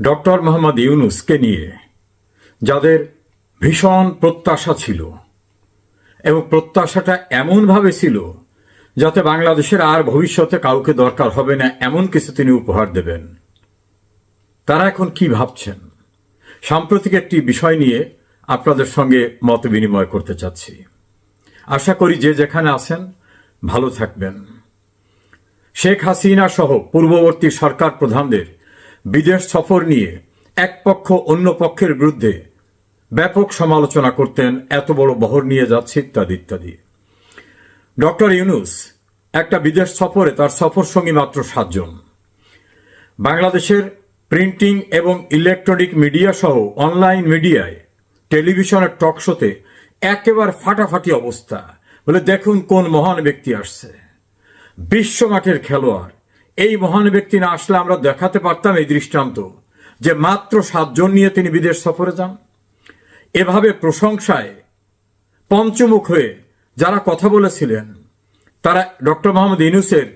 Doctor Mohammad ইউনুসকে নিয়ে, যাদের ভীষণ প্রত্যাশা ছিল এবং প্রত্যাশাটা এমনভাবে ছিল যাতে বাংলাদেশের আর ভবিষ্যতে কাউকে দরকার হবে না, এমন কিছু তিনি উপহার দেবেন। তারা এখন কি ভাবছেন? সাম্প্রতিক একটি বিষয় নিয়ে আপনাদের সঙ্গে মত বিনিময় করতে চাচ্ছি। আশা করি যে যেখানে আছেন, ভালো থাকবেন। শেখ হাসিনা সহ পূর্ববর্তী সরকার প্রধানদের বিদেশ সফর নিয়ে এক পক্ষ অন্য পক্ষের বিরুদ্ধে ব্যাপক সমালোচনা করতেন, এত বড় বহর নিয়ে যাচ্ছে ইত্যাদি ইত্যাদি। ডক্টর ইউনুস একটা বিদেশ সফরে তার সফর সঙ্গী মাত্র সাতজন। বাংলাদেশের প্রিন্টিং এবং ইলেকট্রনিক মিডিয়া সহ অনলাইন মিডিয়ায়, টেলিভিশনের টক শোতে একেবারে ফাটাফাটি অবস্থা। বলে দেখুন কোন মহান ব্যক্তি আসছে। বিশ্ব মাঠের খেলোয়াড় এই মহান ব্যক্তি না আসলে আমরা দেখাতে পারতাম এই দৃষ্টান্ত যে মাত্র সাতজন নিয়ে তিনি বিদেশ সফরে যান। এভাবে প্রশংসায় পঞ্চমুখ হয়ে যারা কথা বলেছিলেন, তারা ডক্টর মোহাম্মদ ইনুসের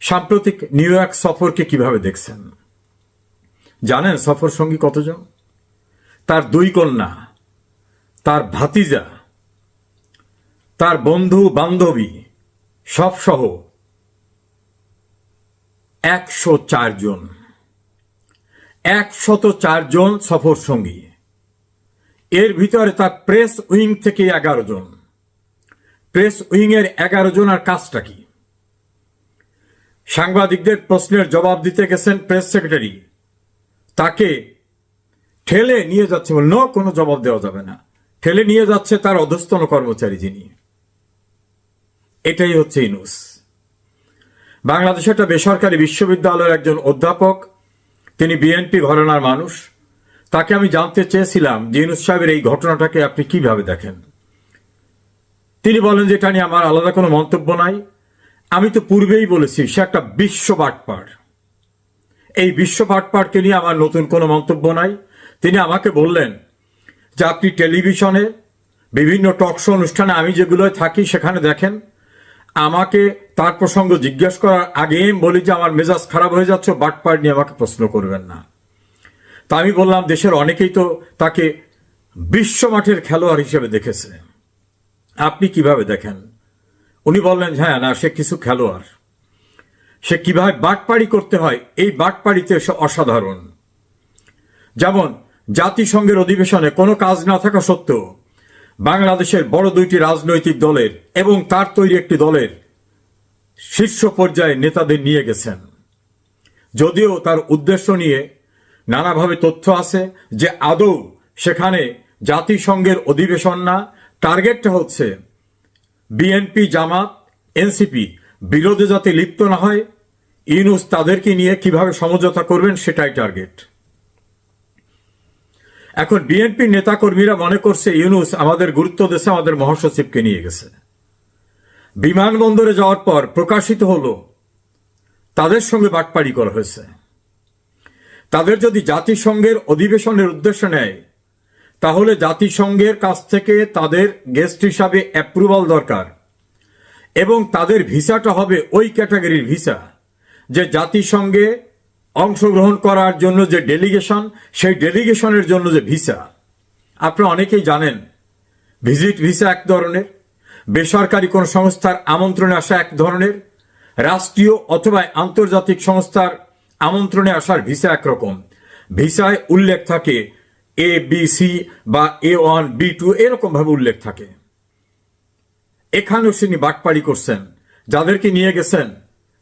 সাম্প্রতিক নিউ ইয়র্ক সফরকে কীভাবে দেখছেন? জানেন সফর সঙ্গী কতজন? তার দুই কন্যা, তার ভাতিজা, তার বন্ধু বান্ধবী সব সহ একশো চারজন একশত চারজন সফর সঙ্গী এর ভিতরে তার প্রেস উইং থেকে এগারো জন। প্রেস উইং এর এগারো জন আর কাজটা কি? সাংবাদিকদের প্রশ্নের জবাব দিতে গেছেন প্রেস সেক্রেটারি। তাকে ঠেলে নিয়ে যাচ্ছে বলে "No, কোনো জবাব দেওয়া যাবে না। ঠেলে নিয়ে যাচ্ছে তার অধস্তন কর্মচারী যিনি। এটাই হচ্ছে ইনুস বাংলাদেশে একটা বেসরকারি বিশ্ববিদ্যালয়ের একজন অধ্যাপক, তিনি বিএনপি ঘরানার মানুষ। তাকে আমি জানতে চেয়েছিলাম যে ইনুস সাহেবের এই ঘটনাটাকে আপনি কীভাবে দেখেন। তিনি বলেন যে এটা নিয়ে আমার আলাদা কোনো মন্তব্য নাই। আমি তো পূর্বেই বলেছি, সে একটা বিশ্ব বাটপার। এই বিশ্ব বাটপারকে নিয়ে আমার নতুন কোনো মন্তব্য নাই। তিনি আমাকে বললেন যে আপনি টেলিভিশনে, বিভিন্ন টক শো অনুষ্ঠানে আমি যেগুলোয় থাকি সেখানে দেখেন, আমাকে তার প্রসঙ্গ জিজ্ঞেস করার আগে বলি যে, আমার মেজাজ খারাপ হয়ে যাচ্ছে, বাটপার নিয়ে আমাকে প্রশ্ন করবেন না। তা আমি বললাম, দেশের অনেকেই তো তাকে বিশ্ব মাঠের খেলোয়াড় হিসেবে দেখেছে। আপনি কীভাবে দেখেন? উনি বললেন হ্যাঁ না, সে কিছু খেলোয়াড়। সে কীভাবে বাটপাড়ি করতে হয়, এই বাটপাড়িতে সে অসাধারণ। যেমন, জাতিসংঘের অধিবেশনে কোনো কাজ না থাকা সত্ত্বেও বাংলাদেশের বড় দুইটি রাজনৈতিক দলের এবং তার তৈরি একটি দলের শীর্ষ পর্যায়ে নেতাদের নিয়ে গেছেন। যদিও তার উদ্দেশ্য নিয়ে নানাভাবে তথ্য আছে যে আদৌ সেখানে জাতিসংঘের অধিবেশন না টার্গেটটা হচ্ছে বিএনপি, জামাত, এনসিপি বিরোধে যাতে লিপ্ত না হয়, ইউনুস তাদেরকে নিয়ে কীভাবে সমঝোতা করবেন সেটাই টার্গেট। এখন বিএনপি নেতাকর্মীরা মনে করছে ইউনুস আমাদের গুরুত্ব দেশে আমাদের মহাসচিবকে নিয়ে গেছে। বিমানবন্দরে যাওয়ার পর প্রকাশিত হলো, তাদের সঙ্গে বাটপাড়ি করা হয়েছে। তাদের যদি জাতিসংঘের অধিবেশনের উদ্দেশ্য নেয়, তাহলে জাতিসংঘের কাছ থেকে তাদের গেস্ট হিসাবে অ্যাপ্রুভাল দরকার, এবং তাদের ভিসাটা হবে ওই ক্যাটাগরির ভিসা, যে জাতিসংঘে অংশগ্রহণ করার জন্য যে ডেলিগেশন সেই ডেলিগেশনের জন্য যে ভিসা। আপনারা অনেকেই জানেন ভিজিট ভিসা এক ধরনের বেসরকারি কোনো সংস্থার আমন্ত্রণে আসা এক ধরনের, রাষ্ট্রীয় অথবা আন্তর্জাতিক সংস্থার আমন্ত্রণে আসার ভিসা একরকম। ভিসায় উল্লেখ থাকে এ বি সি বা এ ওয়ান বি টু এরকম ভাবে উল্লেখ থাকে। এখানেও তিনি বাটপাড়ি করছেন। যাদেরকে নিয়ে গেছেন,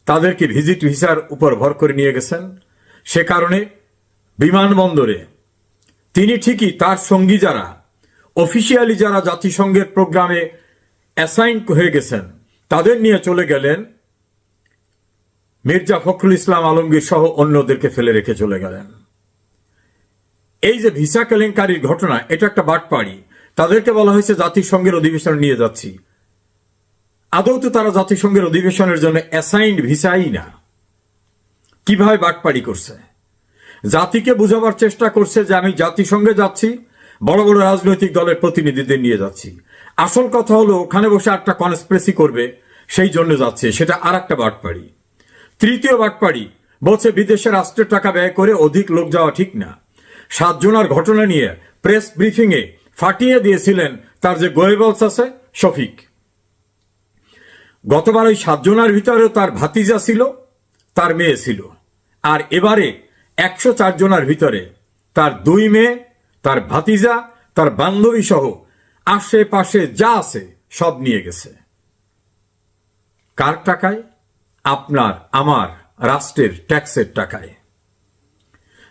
তাদেরকে ভিজিট ভিসার উপর ভর করে নিয়ে গেছেন। সে কারণে বিমানবন্দরে তিনি ঠিকই তার সঙ্গী যারা, অফিসিয়ালি যারা জাতিসংঘের প্রোগ্রামে অ্যাসাইন হয়ে গেছেন। তাদের নিয়ে চলে গেলেন মির্জা ফখরুল ইসলাম আলমগীর সহ অন্যদেরকে ফেলে রেখে চলে গেলেন। এই যে ভিসা কেলেঙ্কারির ঘটনা, এটা একটা বাটপাড়ি। তাদেরকে বলা হয়েছে, জাতিসংঘের অধিবেশনে নিয়ে যাচ্ছি। আদৌ তো তারা জাতিসংঘের অধিবেশনের জন্য অ্যাসাইন্ড ভিসাই না। কীভাবে বাটপাড়ি করছে? জাতিকে বুঝাবার চেষ্টা করছে যে আমি জাতিসংঘে যাচ্ছি, বড় বড় রাজনৈতিক দলের প্রতিনিধিদের নিয়ে যাচ্ছি। আসল কথা হলো, ওখানে বসে একটা কনস্প্রেসি করবে, সেই জন্য যাচ্ছে। সেটা আর একটা বাটপাড়ি। তৃতীয় বাটপাড়ি, বলছে বিদেশে রাষ্ট্রের টাকা ব্যয় করে অধিক লোক যাওয়া ঠিক না। সাতজনার ঘটনা নিয়ে প্রেস ব্রিফিংয়ে ফাটিয়ে দিয়েছিলেন তার যে গোয়েবলস আছে, শফিক। গতবার ওই সাতজনার ভিতরেও তার ভাতিজা ছিল, তার মেয়ে ছিল। আর এবারে একশো চার জনার ভিতরে তার দুই মেয়ে, তার ভাতিজা, তার বান্ধবী সহ আশেপাশে যা আছে সব নিয়ে গেছে। কার টাকায়? আপনার, আমার, রাষ্ট্রের ট্যাক্সের টাকায়।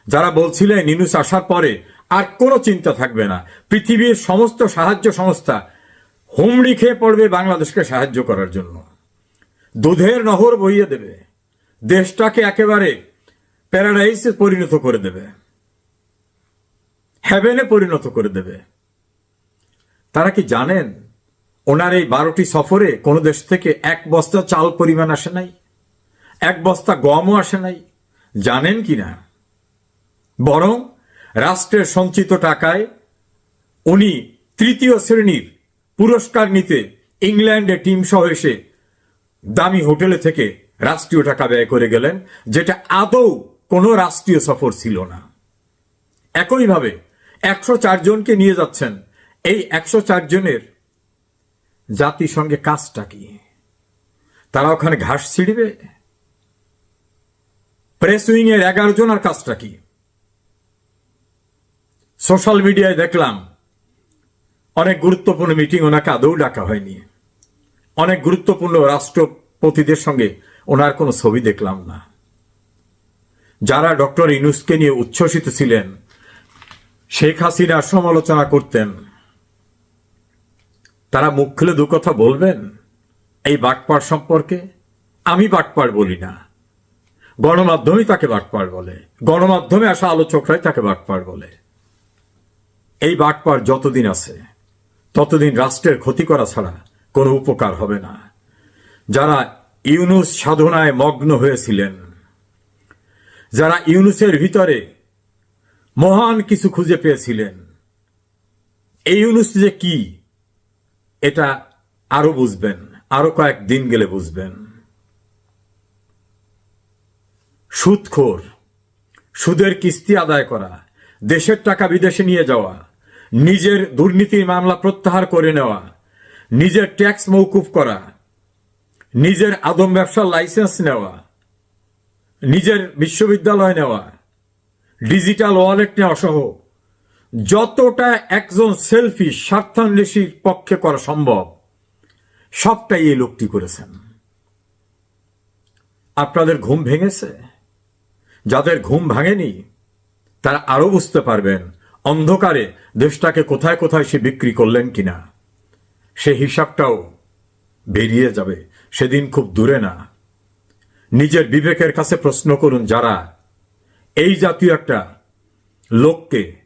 যারা বলছিলেন নিনুস আসার পরে আর কোনো চিন্তা থাকবে না। পৃথিবীর সমস্ত সাহায্য সংস্থা হুমড়ি খেয়ে পড়বে বাংলাদেশকে সাহায্য করার জন্য। দুধের নহর বইয়ে দেবে। দেশটাকে একেবারে প্যারাডাইসে পরিণত করে দেবে। হ্যাভেনে পরিণত করে দেবে। তারা কি জানেন ওনার এই বারোটি সফরে কোনো দেশ থেকে এক বস্তা চাল পরিমাণ আসে নাই? এক বস্তা গমও আসে নাই? জানেন কি না? বরং রাষ্ট্রের সঞ্চিত টাকায় উনি তৃতীয় শ্রেণির পুরস্কার নিতে ইংল্যান্ডে টিম সহ এসে দামি হোটেলে থেকে রাষ্ট্রীয় টাকা ব্যয় করে গেলেন, যেটা আদৌ কোনো রাষ্ট্রীয় সফর ছিল না। একইভাবে একশো চারজনকে নিয়ে যাচ্ছেন এই একশো চার জনের জাতিসংঘে কাজটা কি? তারা ওখানে ঘাস ছিড়বে? প্রেস উইং এর এগারো জনের কাজটা কি? সোশ্যাল মিডিয়ায় দেখলাম, অনেক গুরুত্বপূর্ণ মিটিং ওনাকে আদৌ ডাকা হয়নি। অনেক গুরুত্বপূর্ণ রাষ্ট্রপতিদের সঙ্গে ওনার কোনো ছবি দেখলাম না। যারা ডক্টর ইনুসকে নিয়ে উচ্ছ্বসিত ছিলেন, শেখ হাসিনার সমালোচনা করতেন তারা মুখ খুলে দু কথা বলবেন? এই বাটপার সম্পর্কে? আমি বাটপার বলি না। গণমাধ্যমই তাকে বাটপার বলে। গণমাধ্যমে আসা আলোচকরাই তাকে বাটপার বলে। এই বাটপার যতদিন আছে, ততদিন রাষ্ট্রের ক্ষতি করা ছাড়া কোনো উপকার হবে না। যারা ইউনুস সাধনায় মগ্ন হয়েছিলেন, যারা ইউনুসের ভিতরে মহান কিছু খুঁজে পেয়েছিলেন, এই ইউনুস যে কি? এটা আরও বুঝবেন, আরও কয়েক দিন গেলে বুঝবেন। সুদখোর, সুদের কিস্তি আদায় করা, দেশের টাকা বিদেশে নিয়ে যাওয়া, নিজের দুর্নীতির মামলা প্রত্যাহার করে নেওয়া, নিজের ট্যাক্স মৌকুফ করা, নিজের আদম ব্যবসার লাইসেন্স নেওয়া, নিজের বিশ্ববিদ্যালয় নেওয়া, ডিজিটাল ওয়ালেট নেওয়া সহ যতটা একজন সেলফি স্বার্থান্বেষীর পক্ষে করা সম্ভব, সবটাই এই লোকটি করেছেন। আপনাদের ঘুম ভেঙেছে? যাদের ঘুম ভাঙেনি, তারা আরও বুঝতে পারবেন অন্ধকারে দেশটাকে কোথায় কোথায় সে বিক্রি করলেন কিনা। সে হিসাবটাও বেরিয়ে যাবে, সেদিন খুব দূরে না। নিজের বিবেকের কাছে প্রশ্ন করুন যারা, এই জাতীয় একটা লোককে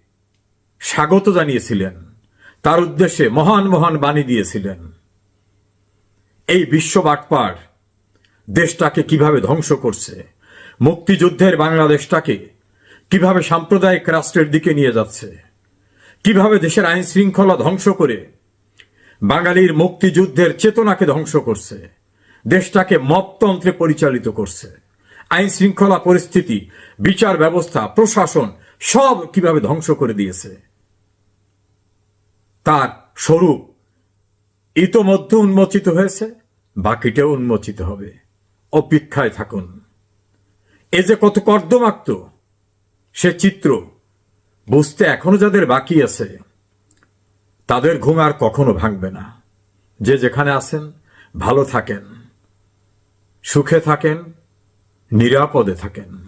স্বাগত জানিয়েছিলেন। তার উদ্দেশ্যে মহান মহান বাণী দিয়েছিলেন। এই বিশ্ব বাটপার দেশটাকে কীভাবে ধ্বংস করছে, মুক্তিযুদ্ধের বাংলাদেশটাকে কীভাবে সাম্প্রদায়িক রাষ্ট্রের দিকে নিয়ে যাচ্ছে, কীভাবে দেশের আইন শৃঙ্খলা ধ্বংস করে বাঙালির মুক্তিযুদ্ধের চেতনাকে ধ্বংস করছে, দেশটাকে মপতন্ত্রে পরিচালিত করছে, আইন শৃঙ্খলা পরিস্থিতি, বিচার ব্যবস্থা, প্রশাসন সব কীভাবে ধ্বংস করে দিয়েছে। তার স্বরূপ ইতোমধ্যে উন্মোচিত হয়েছে, বাকিটাও উন্মোচিত হবে। অপেক্ষায় থাকুন। এ যে কত কর্দমাক্ত, সে চিত্র বুঝতে এখনও যাদের বাকি আছে, তাদের ঘুম আর কখনো ভাঙবে না। যে যেখানে আছেন, ভালো থাকেন, সুখে থাকেন, নিরাপদে থাকেন।